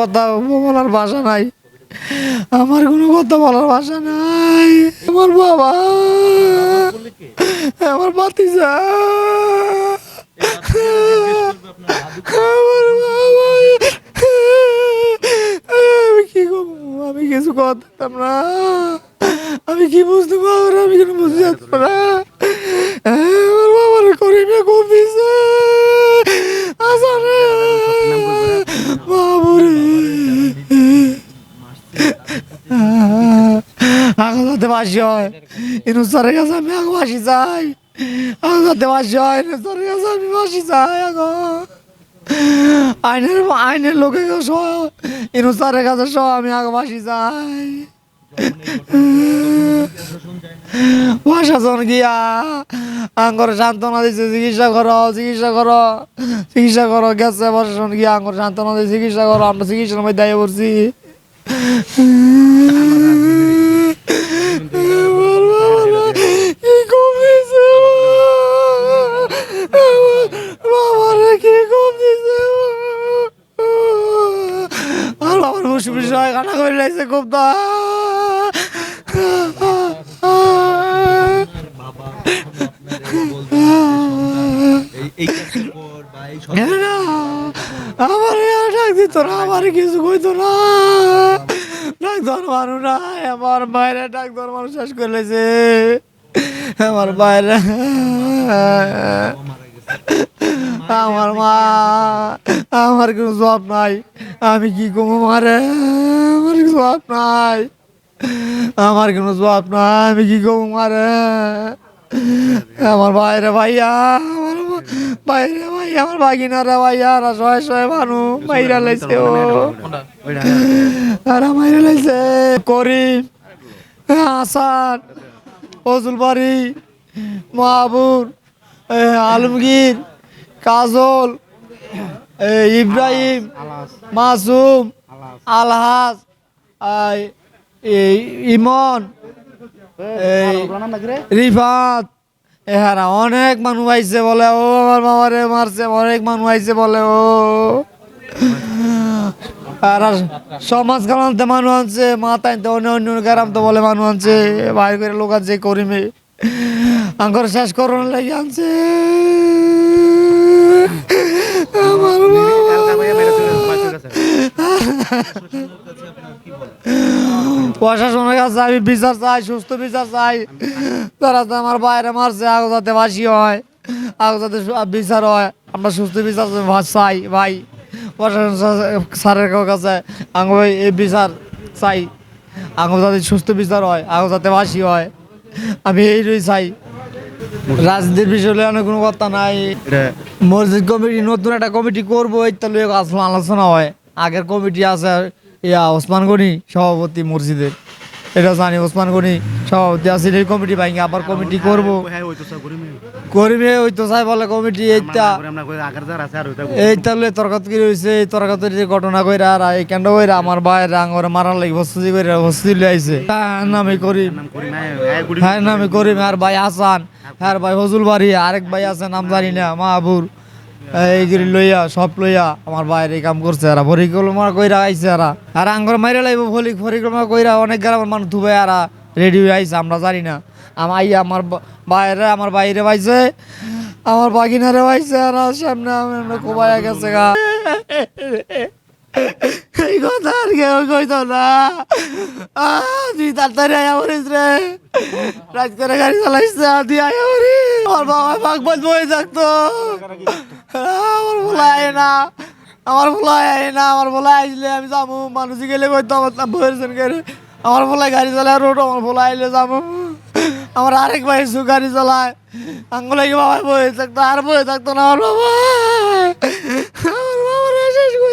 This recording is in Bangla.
কথা বলার ভাষা নাই। আমার কোনো কথা বলার ভাষা নাই। আমার বাবা। আমার বাতিজা আমার বাবা। আমি কি আমি কিছু করতাম না। আমি কি বুঝতে পারব আমি কোনো বুঝতে পারতাম না আমার বাবার করিমে খুব দিছে আসানে বাবুরে আগো যাতে বাসি হয়। ইনু সরের কাছে আমি আগো বাসি যাই। আগো যাতে বাসি হয় ইনু সরের কাছে আমি বাসি যাই আগো আইনের আইনের লোকে সহ ইনু সরের কাছে সহ আমি আগো বাসি যাই। প্রশাসন গিয়া, আঙ্গর সান্ত্বনা দিচ্ছে চিকিৎসা করো চিকিৎসা করো। চিকিৎসা করো, গেছে প্রশাসন গিয়া, আঙ্গর সান্ত্বনা দিয়ে চিকিৎসা করো, আমরা চিকিৎসার মধ্যে দায়ী পড়ছি আমার বাবারা কি কম দিছে আমার বাবারা কি কম দিছে কাটা করে লাগছে খুব দা আমার ডাক না, আমার কিছু না। ধর মানুষ না আমার বাইরে ডাক ধর মানুষ শেষ করে লেছে আমার বাইরে আমার মা আমার কোনো জবাব নাই। আমি কি কমো মারে? আমার জবাব নাই। আমার কোনো জবাব নাই, আমি কি কমো মারে? আমার বাইরে ভাইয়া, আমার বাইরে ভাইয়া, আমার বাগিনারা ভাইয়া, আর সহায় সহায় মানুষ মাইরা লাইছে ও। আর মাইরা লাইছে। করিম, হাসান, ফজল বাড়ি মাহবুর আলমগীর, কাজল ইব্রাহিম মাসুম আলহাজ ইমন এই রিফাত। এহারা অনেক মানুষ আইছে বলে ও আমার মামারে মারছে অনেক মানুষ আইছে বলে ও। আর সমাজ কালান্তে মানুষ আনছে মাথায় অন্য অন্য গ্রাম তো বলে মানুষ আনছে বাইরে করে লোক আছে করিমে আঙ্কর শেষ করোনা লাগে আনছে। প্রশাসনের কাছে আমি বিচার চাই সুস্থ বিচার চাই। তারা তো আমার বাইরে মারছে আগে যাতে বাসি হয় আগে যাতে বিচার হয়। আমরা সুস্থ বিচার চাই ভাই। প্রশাসন স্যারের কাছে আঙ্গ এই বিচার চাই। আঙ্গ যাতে সুস্থ বিচার হয় আগে যাতে বাসি হয়। আমি এই এইটাই চাই। রাজনীতির বিষয়ে অনেক কোনো কথা নাই। মসজিদ কমিটি নতুন একটা কমিটি করব ইত্যাদি আসলে আলোচনা হয়। আগের কমিটি আছে, ইয়া ওসমান গনি সভাপতি মসজিদের। এটা জানি ওসমান গনি সভাপতি আছে এই কমিটি ভাঙে, আবার কমিটি করব। হ্যাঁ করবে ওই তো চাই বলে কমিটি, এইটা আমরা কই আগের যার আছে এই তাহলে তর্কাতকি রয়েছে এই তর্কাতরি যে ঘটনা কইরা আর এই কেন্দ্র কইরা আমার বাইরে আঙরে মারার লাগি বস্তুজি কইরা বস্তুজি তার নামে করি নাম করি। না হ্যাঁ হ্যাঁ নামে করিম, আর ভাই হাসান হ্যাঁ ভাই হজুল বাড়ি আরেক ভাই আছে, নাম জানি না, মাহাবুর। এইগুলি লইয়া, সব লইয়া আমার বাইরে কাম করছে আর পরিকল্পনা কইরা আইছে আর আর আঙ্গর মাইরে লাইব, ফলি পরিকল্পনা কইরা অনেক গ্রামের মানুষ ধুবে আর রেডি হয়ে আইছে, আমরা জানি না। আমার আইয়া আমার বাইরে আমার বাইরে পাইছে আমার বাগিনারে পাইছে আর সামনে আমরা কোবাইয়া গেছে গা। এই কথা আর কেউ কইতো না। তুই তাড়াতাড়ি আয়া পড়িস রে। রাজ করে গাড়ি চালাইছে তুই আয়া পড়ি আমার বাবা বাজ বয়ে থাকতো আমার বলা আয় না। আমার বলা আয় না, আমার বলা আসলে আমি যাব। মানুষ গেলে কইতো আমার বয়েছেন করে আমার বলায় গাড়ি চালায় রোড আমার বলা আইলে যাব। আমার আরেক ভাই গাড়ি চালায়। আঙ্গুলাই বাবা বয়ে থাকতো? আর বয়ে থাকতো না আমার বাবা।